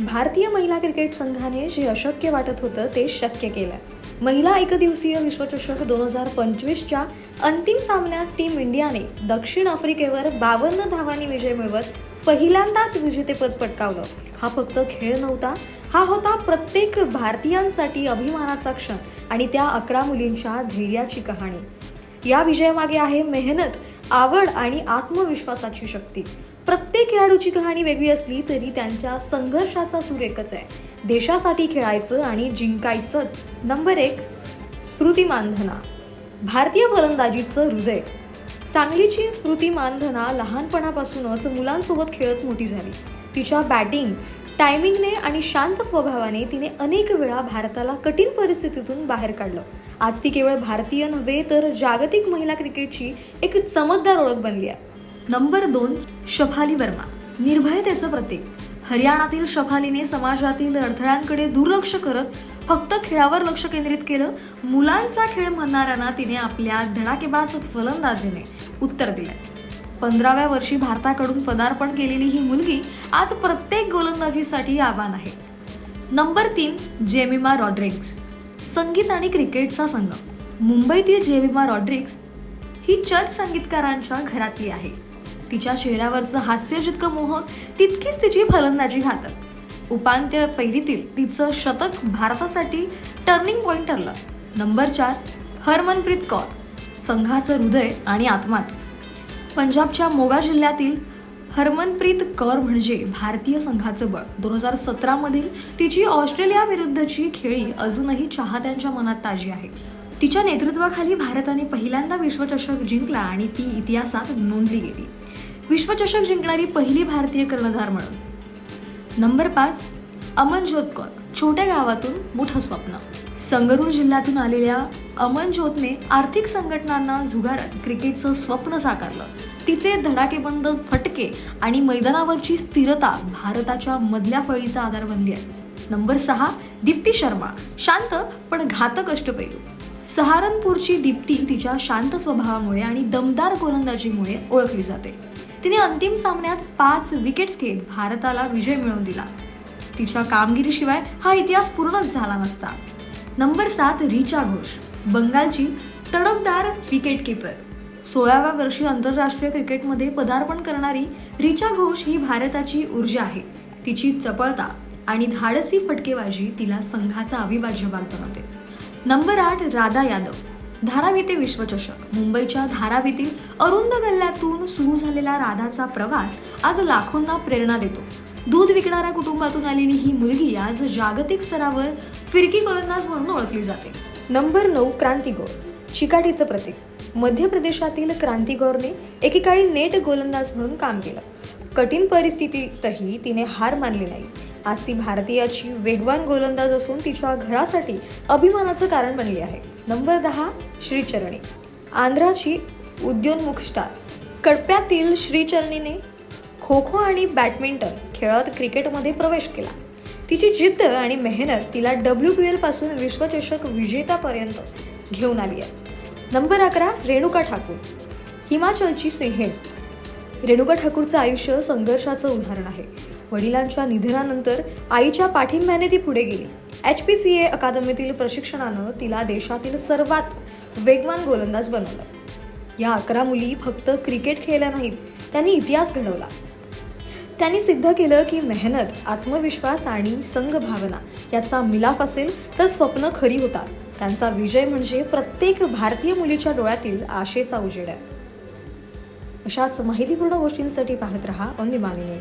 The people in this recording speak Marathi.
भारतीय महिला क्रिकेट संघाने जे अशक्य वाटत होतं ते शक्य केलं. महिला एकदिवसीय विश्वचषक दोन हजार पंचवीसच्या अंतिम सामन्यात टीम इंडियाने दक्षिण आफ्रिकेवर बावन्न धावांनी विजय मिळवत पहिल्यांदाच विजेतेपद पटकावलं. हा फक्त खेळ नव्हता हा होता प्रत्येक भारतीयांसाठी अभिमानाचा क्षण आणि त्या अकरा मुलींच्या धैर्याची कहाणी. या विजयामागे आहे मेहनत आवड आणि आत्मविश्वासाची शक्ती. प्रत्येक खेळाडूची कहाणी वेगळी असली तरी त्यांच्या संघर्षाचा सूर एकच आहे. देशासाठी खेळायचं आणि जिंकायचंच नंबर एक स्मृती मानधना. भारतीय फलंदाजीचं हृदय. सांगलीची स्मृती मानधना लहानपणापासूनच मुलांसोबत खेळत मोठी झाली. तिच्या बॅटिंग टायमिंगने आणि शांत स्वभावाने तिने अनेक वेळा भारताला कठीण परिस्थितीतून बाहेर काढलं. आज ती केवळ भारतीय नव्हे तर जागतिक महिला क्रिकेटची एक चमकदार ओळख बनली आहे. नंबर दोन शफाली वर्मा. निर्भयतेचं प्रतीक. हरियाणातील शफालीने समाजातील अडथळ्यांकडे दुर्लक्ष करत फक्त खेळावर लक्ष केंद्रित केलं. मुलांचा खेळ म्हणणाऱ्यांना तिने आपल्या धडाकेबाज फलंदाजीने उत्तर दिलं पंधराव्या वर्षी भारताकडून पदार्पण केलेली ही मुलगी आज प्रत्येक गोलंदाजीसाठी आव्हान आहे. नंबर तीन जेमिमा रॉड्रिग्स संगीत आणि क्रिकेटचा संगम. मुंबईतील जेमिमा रॉड्रिग्स ही चर्च संगीतकारांच्या घरातली आहे. तिच्या चेहऱ्यावरचं हास्य जितकं मोहक तितकीच तिची फलंदाजी घातक उपांत्य फेरीतील तिचं शतक भारतासाठी टर्निंग पॉईंट ठरलं. नंबर चार हरमनप्रीत कौर. संघाचं हृदय आणि आत्माच. पंजाबच्या मोगा जिल्ह्यातील हरमनप्रीत कौर म्हणजे भारतीय संघाचं बळ. दोन हजार सतरामधील तिची ऑस्ट्रेलियाविरुद्धची खेळी अजूनही चाहत्यांच्या मनात ताजी आहे. तिच्या नेतृत्वाखाली भारताने पहिल्यांदा विश्वचषक जिंकला आणि ती इतिहासात नोंदली गेली. विश्वचषक जिंकणारी पहिली भारतीय कर्णधार म्हणून. नंबर पाच अमनज्योत कौर. छोट्या गावातून मोठं स्वप्न. संगरूर जिल्ह्यातून आलेल्या अमनज्योतने आर्थिक संघटनांना झुगारत क्रिकेटचं स्वप्न साकारलं. तिचे धडाकेबंद फटके आणि मैदानावरची स्थिरता भारताच्या मधल्या फळीचा आधार बनली आहे. नंबर सहा दीप्ती शर्मा. शांत पण घातक अष्टपैलू. सहारनपूरची दीप्ती तिच्या शांत स्वभावामुळे आणि दमदार गोलंदाजीमुळे ओळखली जाते. तिने अंतिम सामन्यात पाच विकेट्स घेत भारताला विजय मिळवून दिला. तिच्या कामगिरीशिवाय हा इतिहास पूर्णच झाला नसता. नंबर सात रिचा घोष बंगालची तडफदार विकेट किपर सोळाव्या वर्षी आंतरराष्ट्रीय क्रिकेटमध्ये पदार्पण करणारी रिचा घोष ही भारताची ऊर्जा आहे. तिची चपळता आणि धाडसी फटकेबाजी तिला संघाचा अविभाज्य भाग बनवते नंबर आठ राधा यादव धारावी ते विश्वचषक. मुंबईच्या धारावीतील अरुंद गल्ल्यातून सुरू झालेला राधाचा प्रवास आज लाखोंना प्रेरणा देतो. दूध विकणाऱ्या कुटुंबातून आलेली ही मुलगी आज जागतिक स्तरावर फिरकी गोलंदाज म्हणून ओळखली जाते. नंबर नऊ क्रांतिगौर. चिकाटीचं प्रतीक. मध्य प्रदेशातील क्रांतिगौरने एकेकाळी नेट गोलंदाज म्हणून काम केलं. कठीण परिस्थितीतही तिने हार मानली नाही. आज ती भारतीयाची वेगवान गोलंदाज असून तिच्या घरासाठी अभिमानाचं कारण बनली आहे. नंबर दहा श्रीचरणी. आंध्राची उद्योन्मुख स्टार कडप्यातील श्रीचरणीने खो खो आणि बॅडमिंटन खेळत क्रिकेटमध्ये प्रवेश केला. तिची जिद्द आणि मेहनत तिला डब्ल्यू पी एलपासून विश्वचषक विजेतापर्यंत घेऊन आली आहे. नंबर अकरा रेणुका ठाकूर. हिमाचलची सिंहेण रेणुका ठाकूरचं आयुष्य संघर्षाचं उदाहरण आहे. वडिलांच्या निधनानंतर आईच्या पाठिंब्याने ती पुढे गेली. एच पी सी ए अकादमीतील प्रशिक्षणानं तिला देशातील सर्वात वेगवान गोलंदाज बनवलं. या अकरा मुली फक्त क्रिकेट खेळल्या नाहीत त्यांनी इतिहास घडवला. त्यांनी सिद्ध केलं की मेहनत आत्मविश्वास आणि संघ भावना याचा मिलाप असेल तर स्वप्न खरी होतात. त्यांचा विजय म्हणजे प्रत्येक भारतीय मुलीच्या डोळ्यातील आशेचा उजेड आहे. अशाच माहितीपूर्ण गोष्टींसाठी पाहत रहा. ऑन दी मानिने